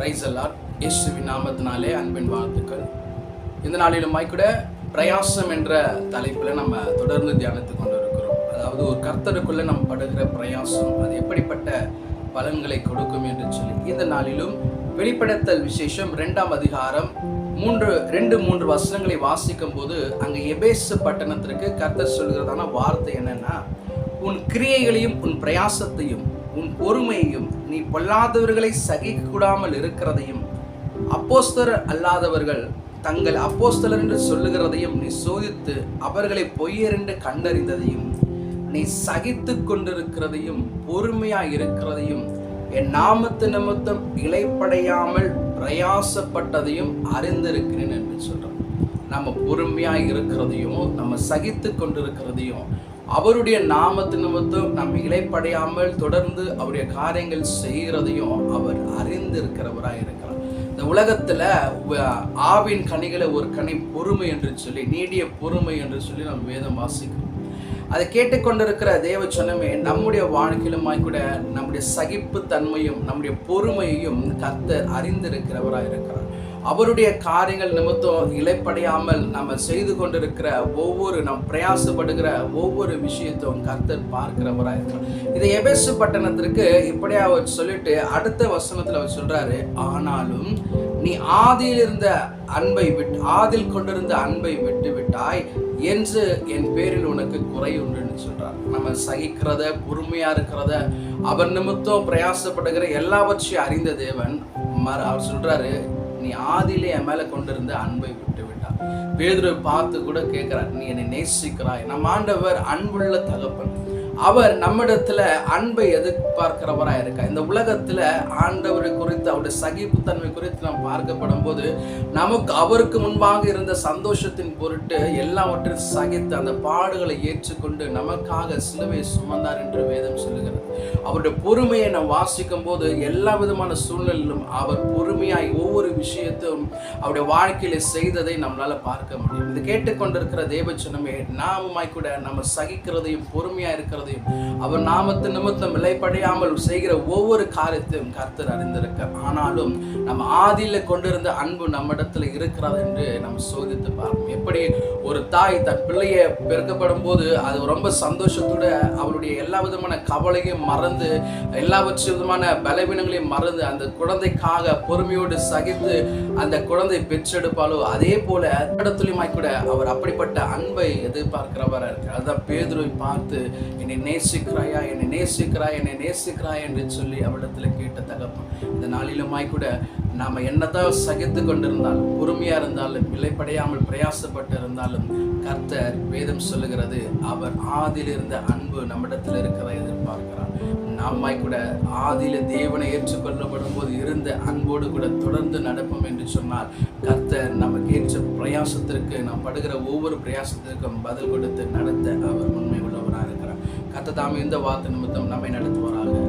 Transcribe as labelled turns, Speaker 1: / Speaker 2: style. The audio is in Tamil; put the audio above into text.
Speaker 1: பிரைஸ் அல்லாட் இயேசுவின் நாமத்தினாலே அன்பின் வாழ்த்துக்கள். இந்த நாளிலுமாய் கூட பிரயாசம் என்ற தலைப்பில் நம்ம தொடர்ந்து தியானித்து கொண்டு இருக்கிறோம் அதாவது ஒரு கர்த்தருக்குள்ளே நம்ம படுகிற பிரயாசம் அது எப்படிப்பட்ட பலன்களை கொடுக்கும் என்று சொல்லி இந்த நாளிலும் வெளிப்படுத்தல் விசேஷம் ரெண்டாம் அதிகாரம் மூன்று ரெண்டு மூன்று வசனங்களை வாசிக்கும் போது அங்கே எபேசு பட்டணத்திற்கு கர்த்தர் சொல்கிறதான வார்த்தை என்னன்னா உன் கிரியைகளையும் உன் பிரயாசத்தையும் உன் பொறுமையையும் நீ பொல்லாதவர்களை சகிக்க கூடாமல் இருக்கிறதையும் அப்போஸ்தர் அல்லாதவர்கள் தங்கள் அப்போஸ்தலர் என்று சொல்லுகிறதையும் நீ சோதித்து அவர்களை பொய்யர் என்று கண்டறிந்ததையும் நீ சகித்து கொண்டிருக்கிறதையும் பொறுமையாக இருக்கிறதையும் என் நாமத்து நிமித்தம் இலைப்படையாமல் பிரயாசப்பட்டதையும் அறிந்திருக்கிறேன் என்று சொல்கிறோம் நம்ம பொறுமையாக இருக்கிறதையும் நம்ம சகித்து கொண்டிருக்கிறதையும் அவருடைய நாமத்து நிமித்தம் நம்ம இலைப்படையாமல் தொடர்ந்து அவருடைய காரியங்கள் செய்கிறதையும் அவர் அறிந்திருக்கிறவராக இருக்கிறார். இந்த உலகத்தில் ஆவின் கனிகளை ஒரு கனி பொறுமை என்று சொல்லி நீடிய பொறுமை என்று சொல்லி நம்ம வேதம் வாசிக்கிறோம். அதை கேட்டுக்கொண்டிருக்கிற தேவ சொன்னமே நம்முடைய வாழ்க்கையிலுமாய் கூட நம்முடைய சகிப்பு தன்மையும் நம்முடைய பொறுமையையும் கத்தர் அறிந்திருக்கிறவராக இருக்கிறார் அவருடைய காரியங்கள் நிமித்தம் இலைப்படையாமல் நம்ம செய்து கொண்டிருக்கிற ஒவ்வொரு நம் பிரயாசப்படுகிற ஒவ்வொரு விஷயத்தையும் கர்த்தர் பார்க்கிறவராக இருக்கிறார். இதை எபேசு பட்டணத்திற்கு இப்படியா அவர் சொல்லிட்டு அடுத்த வசனத்தில் அவர் சொல்றாரு ஆனாலும் நீ ஆதியில் இருந்த அன்பை விட்டு ஆதில் கொண்டிருந்த அன்பை விட்டு விட்டாய் என்று என் பேரில் உனக்கு குறை உண்டுன்னு சொல்றார். நம்ம சகிக்கிறத பொறுமையா இருக்கிறத அவர் நிமித்தம் பிரயாசப்படுகிற எல்லாவற்றையும் அறிந்த தேவன் மற அவர் சொல்றாரு நீ ஆதியிலே என் மேல கொண்டிருந்த அன்பை விட்டு விட்டார் பேதுரை பார்த்து கூட கேட்கிறார் நீ என்னை நேசிக்கிறாய். நம் ஆண்டவர் அன்புள்ள தகப்பன். அவர் நம்மிடத்துல அன்பை எதிர்பார்க்கிறவரா இருக்கா இந்த உலகத்துல ஆண்டவரை குறித்து அவருடைய சகிப்புத்தன்மை குறித்து நாம் பார்க்கப்படும் போது நமக்கு அவருக்கு முன்பாக இருந்த சந்தோஷத்தின் பொருட்டு எல்லாவற்றையும் சகித்து அந்த பாடுகளை ஏற்றுக்கொண்டு நமக்காக சிலுவை சுமந்தார் என்று அவருடைய பொறுமையை நான் வாசிக்கும் போது எல்லா விதமான சூழ்நிலையிலும் அவர் பொறுமையாய் ஒவ்வொரு விஷயத்தையும் அவருடைய வாழ்க்கையில செய்ததை நம்மளால பார்க்க முடியும். இது கேட்டுக்கொண்டிருக்கிற தேவச்சனமே நாமமாய் கூட நம்ம சகிக்கிறதையும் பொறுமையா இருக்கிறதையும் அவர் நாமத்து நிமித்தம் விலைப்படையாமல் செய்கிற ஒவ்வொரு காரியத்தையும் கர்த்தர் அறிந்திருக்க. ஆனாலும் நம்ம ஆதியில கொண்டிருந்த அன்பு நம்மிடத்துல இருக்கிறது என்று நம்ம சோதித்து பார்ப்போம். எப்படி ஒரு தாய் தன் பிள்ளையை பெருக்கப்படும் போது அது ரொம்ப சந்தோஷத்தோட அவருடைய எல்லா விதமான கவலையும் மறந்து எல்லாவற்ற விதமான பலவீனங்களையும் மறந்து அந்த குழந்தைக்காக பொறுமையோடு சகித்து அந்த குழந்தை பெற்றெடுப்பாலோ அதே போல இடத்துலையுமாய் கூட அவர் அப்படிப்பட்ட அன்பை எதிர்பார்க்கிறவராக இருக்கு அதுதான் பேதுருவை பார்த்து என்னை நேசிக்கிறாயா? என்னை நேசிக்கிறாய்? என்னை நேசிக்கிறாய்? என்று சொல்லி அவரிடத்துல கேட்ட தகப்பன். இந்த நாளிலுமாய் கூட நாம என்னதான் சகித்து கொண்டிருந்தாலும் பொறுமையா இருந்தாலும் விலைப்படையாமல் பிரயாசப்பட்டு இருந்தாலும் கர்த்தர் வேதம் சொல்லுகிறது அவர் ஆதியில் இருந்த அன்பு நம்மிடத்தில் இருக்கிறத எதிர்பார்க்கிறார். நாமாய் கூட ஆதியில தேவனை ஏற்றுக்கொள்ளப்படும் போது இருந்த அன்போடு கூட தொடர்ந்து நடப்போம் என்று சொன்னால் கர்த்தர் நமக்கு ஏற்ற பிரயாசத்திற்கு நாம் படுகிற ஒவ்வொரு பிரயாசத்திற்கும் பதில் கொடுத்து நடத்த அவர் உண்மை உள்ளவராக இருக்கிறார் கத்த தாமே இந்த வார்த்தை நிமித்தம் நம்மை நடத்துவாராக.